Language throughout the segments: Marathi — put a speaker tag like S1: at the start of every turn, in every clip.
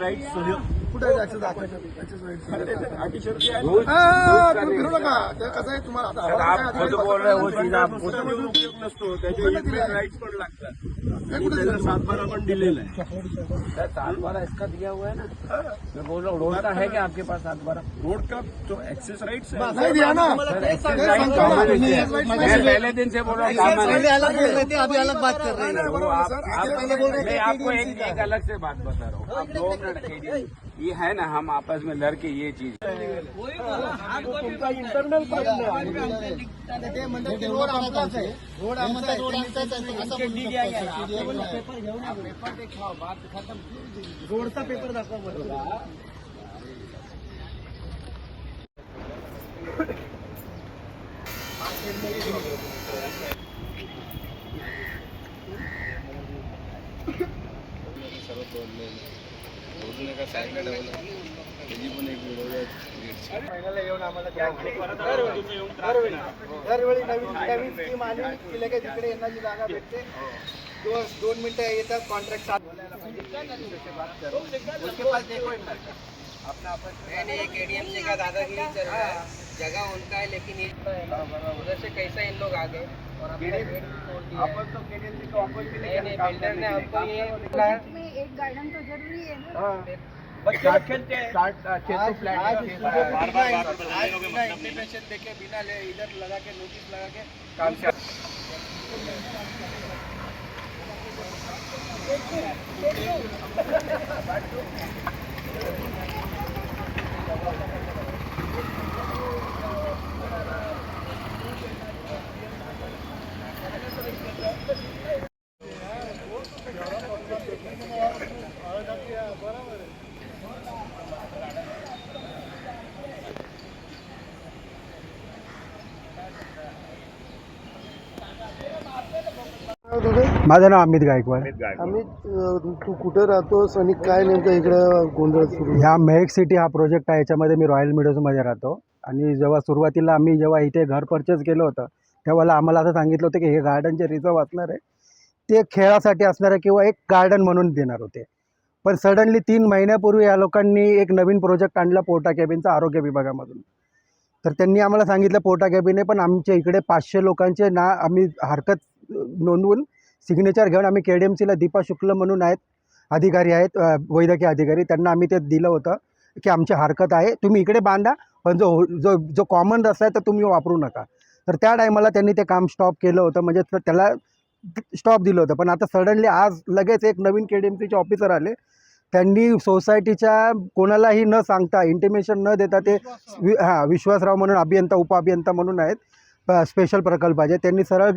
S1: राईट्स
S2: कुठे आहे access दाखवायचं? access rights.
S1: अटी शर्ती आहे
S2: हा, तुम्ही फिरू नका ते कसं आहे तुम्हाला आता
S3: सर
S2: आवाज
S3: आप
S2: काय
S3: खुद
S2: अधिकारी
S3: बोल रहे हो
S2: बघतो.
S3: चीज आप
S1: पुस्तक देऊन उपयोग नसतो त्याचे इथले राईट्स पण लागतात आणि त्याचा सातबारा पण दिलेला आहे
S3: सर सात बारह इसका दिया हुआ है ना? मैं बोल रहा हूँ रोड का है क्या आपके पास सात बारह?
S1: रोड का जो एक्सेस राईट्स है।
S2: नाही दिया ना।
S3: सर
S2: ते
S3: एक्सेस
S2: सांगतो
S3: राइट
S2: ना.
S3: कॉमन
S2: तुम्ही
S3: है।
S2: access rights
S3: मैं
S2: मागितले.
S3: पहले दिन से बोल रहा हूँ कॉमन
S2: पहले
S3: है।
S2: अलग बोल रहे थे अभी अलग बात कर रहे हैं।
S3: वो
S2: बरोबर
S3: आप,
S2: सर
S3: आप
S2: पहले बोल रहे
S3: मैं
S2: थे
S3: आपको
S2: KDMC
S3: एक,
S2: का.
S3: एक अलग से बात बता रहा हूँ। आप दो मिनट KDM ये है ना हम आपस में लड़ के ये चीज।
S1: इंटरनल
S2: ते म्हणतात की रोड बोलू. महिन्याला येऊन आम्हाला दरवेळी नवीन नवीन स्कीम आली की लगेच इकडे यांना जी जागा भेटते? दोन दोन मिनिटं येतात कॉन्ट्रॅक्ट अपना
S4: नहीं नहीं एक एडीएमसी का दादागिरी चल रहा है. जगह उनका है लेकिन उधर से कैसे इन लोग आ गए और अपना भी
S2: तो केडीएमसी का ऑफर लिए
S4: नहीं बिल्डर ने हमको ये
S5: एक गार्डन तो ज़रूरी है ना?
S2: हाँ।
S1: बच्चे खेलते हैं।
S2: आज आज सुबह बिना आज बिना इंटीमेशन देके बिना ले इधर लगा के नोटिस लगा के। काम से
S6: माझं नाव अमित गायकवाड.
S2: आम्ही तू कुठे राहतोस आणि काय नेमकं इकडं गोंधळ सुरू
S6: ह्या मेहक सिटी हा प्रोजेक्ट आहे याच्यामध्ये मी रॉयल मिडोजमध्ये राहतो. आणि जेव्हा सुरुवातीला आम्ही जेव्हा इथे घर परचेस केलं होतं तेव्हा आम्हाला असं सांगितलं होतं की हे गार्डन जे रिझर्व असणार आहे ते खेळासाठी असणार आहे किंवा एक गार्डन म्हणून देणार होते. पण सडनली तीन महिन्यापूर्वी या लोकांनी एक नवीन प्रोजेक्ट आणला पोटा कॅबिनचा आरोग्य विभागामधून. तर त्यांनी आम्हाला सांगितलं पोटा कॅबिने पण आमच्या इकडे पाचशे लोकांचे ना आम्ही हरकत नोंदवून सिग्नेचर घेऊन आम्ही के डी एम सीला दीपा शुक्ल म्हणून आहेत अधिकारी आहेत वैद्यकीय अधिकारी त्यांना आम्ही ते दिलं होतं की आमची हरकत आहे तुम्ही इकडे बांधा पण जो जो जो कॉमन रस्ता आहे तर तुम्ही वापरू नका. तर त्या टायमाला त्यांनी ते काम स्टॉप केलं होतं म्हणजे त्याला स्टॉप दिलं होतं. पण आता सडनली आज लगेच एक नवीन के डी एम सीचे ऑफिसर आले. त्यांनी सोसायटीच्या कोणालाही न सांगता इंटिमेशन न देता ते वि हां विश्वासराव म्हणून अभियंता उपअभियंता म्हणून आहेत स्पेशल प्रकल्पाचे. त्यांनी सरळ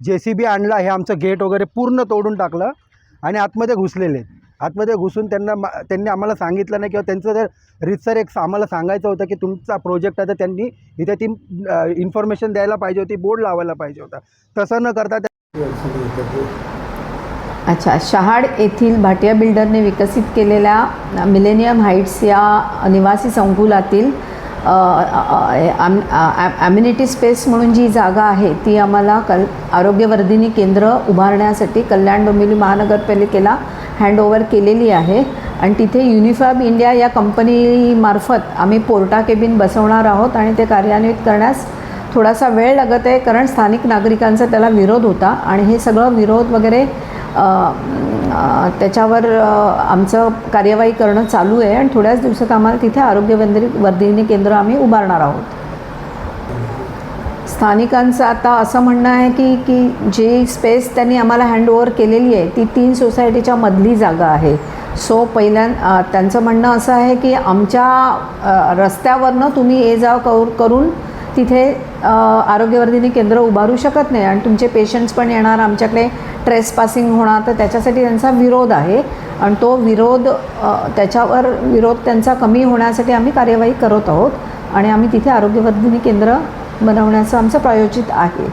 S6: जे सी बी आणला हे आमचं गेट वगैरे पूर्ण तोडून टाकलं आणि आतमध्ये घुसलेले. आतमध्ये घुसून त्यांना त्यांनी आम्हाला सांगितलं नाही किंवा त्यांचं जर रितसर एक आम्हाला सांगायचं होतं की तुमचा प्रोजेक्ट आहे तर त्यांनी इथे ती इन्फॉर्मेशन द्यायला पाहिजे होती बोर्ड लावायला पाहिजे होता. तसं न करता
S7: अच्छा शहाड येथील भाटिया बिल्डरने विकसित केलेल्या मिलेनियम हाईट्स या निवासी संकुलातील ॲम्युनिटी स्पेस म्हणून जी जागा आहे ती आम्हाला कल आरोग्यवर्धिनी केंद्र उभारण्यासाठी कल्याण डोंबिवली महानगरपालिकेला हँडओव्हर केलेली आहे. आणि तिथे युनिफॅब इंडिया या कंपनीमार्फत आम्ही पोर्टा केबिन बसवणार आहोत आणि ते कार्यान्वित करण्यास थोडासा वेळ लागत आहे कारण स्थानिक नागरिकांचा त्याला विरोध होता. आणि हे सगळं विरोध वगैरे त्याच्यावर आमचं कार्यवाही करणं चालू आहे आणि थोड्याच दिवसात आम्हाला तिथे आरोग्यवर्धिनी वर्धिनी केंद्र आम्ही उभारणार आहोत. स्थानिकांचं आता असं म्हणणं आहे की की जी स्पेस त्यांनी आम्हाला हँडओव्हर केलेली आहे ती तीन सोसायटीच्या मधली जागा आहे. सो पहिल्या त्यांचं म्हणणं असं आहे की आमच्या रस्त्यावरनं तुम्ही ये जा करू करून तिथे आरोग्यवर्धिनी केंद्र उभारू शकत नाही आणि तुमचे पेशंट्स पण येणार आमच्याकडे ट्रेस पासिंग होणार तर त्याच्यासाठी त्यांचा विरोध आहे. आणि तो विरोध त्याच्यावर विरोध त्यांचा कमी होण्यासाठी आम्ही कार्यवाही करत आहोत आणि आम्ही तिथे आरोग्यवर्धिनी केंद्र बनवण्याचं आमचं प्रायोजित आहे.